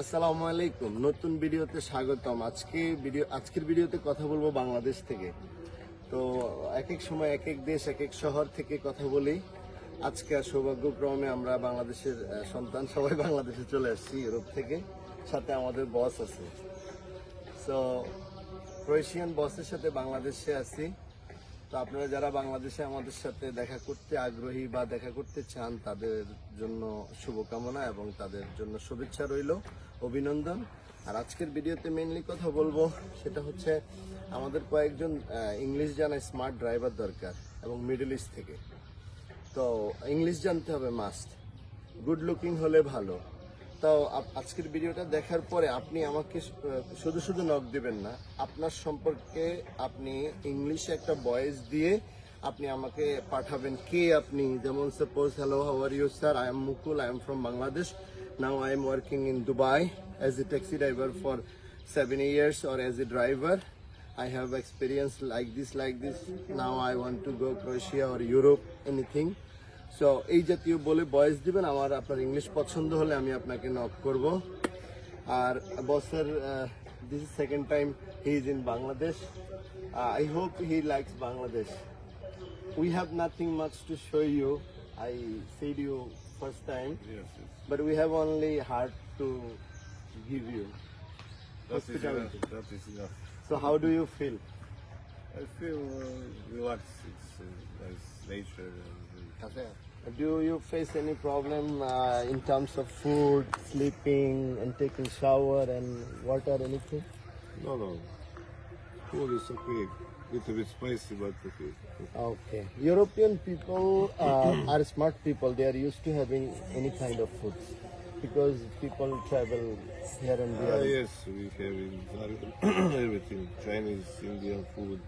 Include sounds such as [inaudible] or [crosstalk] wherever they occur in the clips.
আসসালামু আলাইকুম। নতুন ভিডিওতে স্বাগতম। আজকে ভিডিও, আজকের ভিডিওতে কথা বলব বাংলাদেশ থেকে। তো এক এক সময় এক এক দেশ এক এক শহর থেকে কথা বলি। আজকে সৌভাগ্যক্রমে আমরা বাংলাদেশের সন্তান সবাই বাংলাদেশে চলে আসছি, ইউরোপ থেকে। সাথে আমাদের বস আছে। সো ক্রোয়েশিয়ান বসের সাথে বাংলাদেশে আছি। তো আপনারা যারা বাংলাদেশে আমাদের সাথে দেখা করতে আগ্রহী বা দেখা করতে চান, তাদের জন্য শুভকামনা এবং তাদের জন্য শুভেচ্ছা রইল। অভিনন্দন। আর আজকের ভিডিওতে মেইনলি কথা বলব, সেটা হচ্ছে আমাদের কয়েকজন ইংলিশ জানা স্মার্ট ড্রাইভার দরকার এবং মিডল ইস্ট থেকে। তো ইংলিশ জানতে হবে মাস্ট গুড লুকিং হলে ভালো। তো আজকের ভিডিওটা দেখার পরে আপনি আমাকে শুধু শুধু নক দিবেন না আপনার সম্পর্কে আপনি ইংলিশে একটা ভয়েস দিয়ে আপনি আমাকে পাঠাবেন কে আপনি যেমন suppose hello how are you sir I am Mukul I am from Bangladesh now I am working in Dubai as a taxi driver for seven years or as a driver I have experience like this, like this. Now I want to go Croatia or Europe, anything. So এই জাতীয় বলে বয়স দিবেন আমার আপনার English পছন্দ হলে আমি আপনাকে নক করব। আর বসের this is second time he is in Bangladesh I hope he likes Bangladesh we have nothing much to show you I said you first time but we have only heart to give you so how do you feel I feel uh, relaxed. It's uh, nice nature. And, Do you face any problem uh, in terms of food, sleeping, and taking shower and water, anything? no, no. Food is okay. Little bit spicy, but okay. Okay. European people uh, are smart people. They are used to having any kind of food because people travel here and Ah, there. yes, we have in Zagreb [coughs] everything. Chinese, Indian food.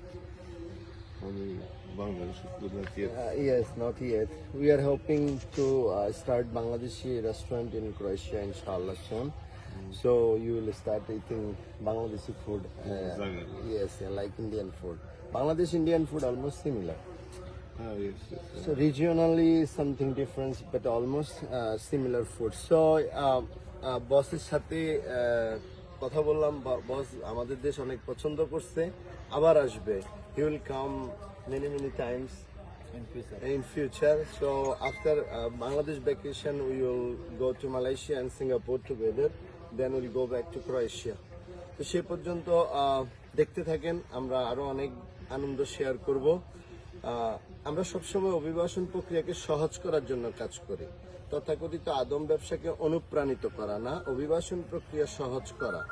Only Bangladeshi food not yet. Uh, yes, not yet. We are hoping to uh, start Bangladeshi restaurant in Croatia, inshallah, soon. So you will start eating Bangladeshi food. Uh, Zagreb. yes, yeah, like Indian food. Bangladesh Indian food almost similar. Ah, yes, yes. So regionally something different, but almost uh, similar food. So uh, uh, বসের সাথে uh, কথা বললাম বস আমাদের দেশ অনেক পছন্দ করছে আবার আসবে he will come many many times in future. In future, so after uh, Bangladesh vacation, we will go to Malaysia and Singapore together. Then we'll go back to Croatia. তো সে পর্যন্ত দেখতে থাকেন আমরা আরও অনেক আনন্দ শেয়ার করব আমরা সবসময় অভিবাসন প্রক্রিয়াকে সহজ করার জন্য কাজ করি। তথাকথিত আদম ব্যবসাকে অনুপ্রাণিত করা না, অভিবাসন প্রক্রিয়া সহজ করা।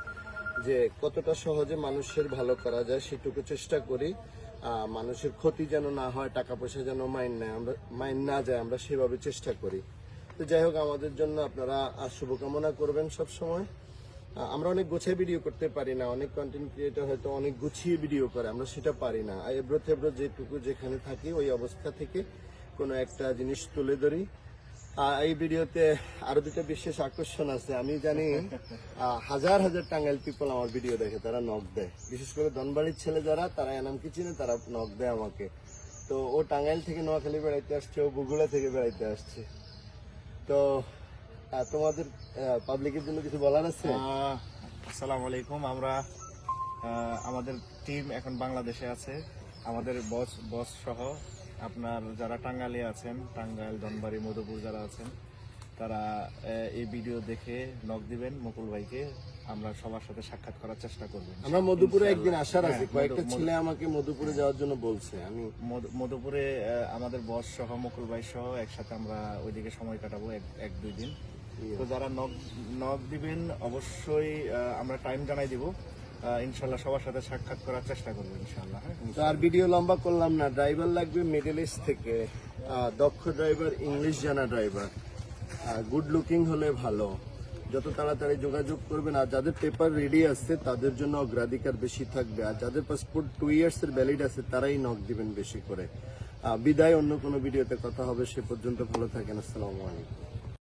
যে কতটা সহজে মানুষের ভালো করা যায় সেটুকু চেষ্টা করি। মানুষের ক্ষতি যেন না হয় টাকা পয়সা যেন মাইন নেয়, আমরা, মাইন না যায়, আমরা সেভাবে চেষ্টা করি। তো যাই হোক, আমাদের জন্য আপনারা শুভকামনা করবেন সব সময় আমরা অনেক গোছায় ভিডিও করতে পারি না, অনেক কন্টেন্ট ক্রিয়েটর হয়তো অনেক গুছিয়ে ভিডিও করে, আমরা সেটা পারি না। এব্রো থেব্রো যেটুকু যেখানে থাকি, ওই অবস্থা থেকে কোনো একটা জিনিস তুলে ধরি। এই ভিডিওতে আরও দুটো বিশেষ আকর্ষণ আছে। আমি জানি হাজার হাজার টাঙ্গাইল পিপল আমার ভিডিও দেখে, তারা নক দেয়। বিশেষ করে ধনবাড়ির ছেলে যারা, তারা এনাম কি চিনে, তারা নক দেয় আমাকে। তো ও টাঙ্গাইল থেকে নোয়াখালী বেড়াইতে আসছে, ও বগুড়া থেকে বেড়াইতে আসছে। তো তোমাদের পাবলিকের জন্য কিছু বলার আছে? আসসালামু আলাইকুম আমরা আমাদের টিম এখন বাংলাদেশে আছে। আমাদের বস বস সহ আপনার যারা টাঙ্গাইলে আছেন, টাঙ্গাইল, ধনবাড়ি, মধুপুর যারা আছেন তারা এই ভিডিও দেখে নক দিবেন মুকুল ভাইকে আমরা সবার সাথে সাক্ষাৎ করার চেষ্টা করব আমরা মধুপুরে একদিন আসার আছে হ্যাঁ, কয়েকটা ছেলে আমাকে মধুপুরে যাওয়ার জন্য বলছে আমি মধুপুরে আমাদের বস সহ মুকুল ভাই সহ একসাথে আমরা ওইদিকে সময় কাটাবো এক দুই দিন। তো যারা নক নক দিবেন অবশ্যই আহ, আমরা টাইম জানাই দিব। ইনশাল্লাহ সবার সাথে সাক্ষাৎ করার চেষ্টা করব ইনশাল্লাহ হ্যাঁ? তো আর ভিডিও লম্বা করলাম না ড্রাইভার লাগবে মিডল ইস্ট থেকে আহ, দক্ষ ড্রাইভার ইংলিশ জানা ড্রাইভার। গুড লুকিং হলে ভালো। যত তাড়াতাড়ি যোগাযোগ করবেন, আর যাদের পেপার রেডি আছে, তাদের জন্য অগ্রাধিকার বেশি থাকবে। আর যাদের পাসপোর্ট টু ইয়ার্স এর ভ্যালিড আছে, তারাই নক দিবেন বেশি করে। বিদায়, অন্য কোনো ভিডিওতে কথা হবে, সে পর্যন্ত ভালো থাকেন। আসসালামু আলাইকুম।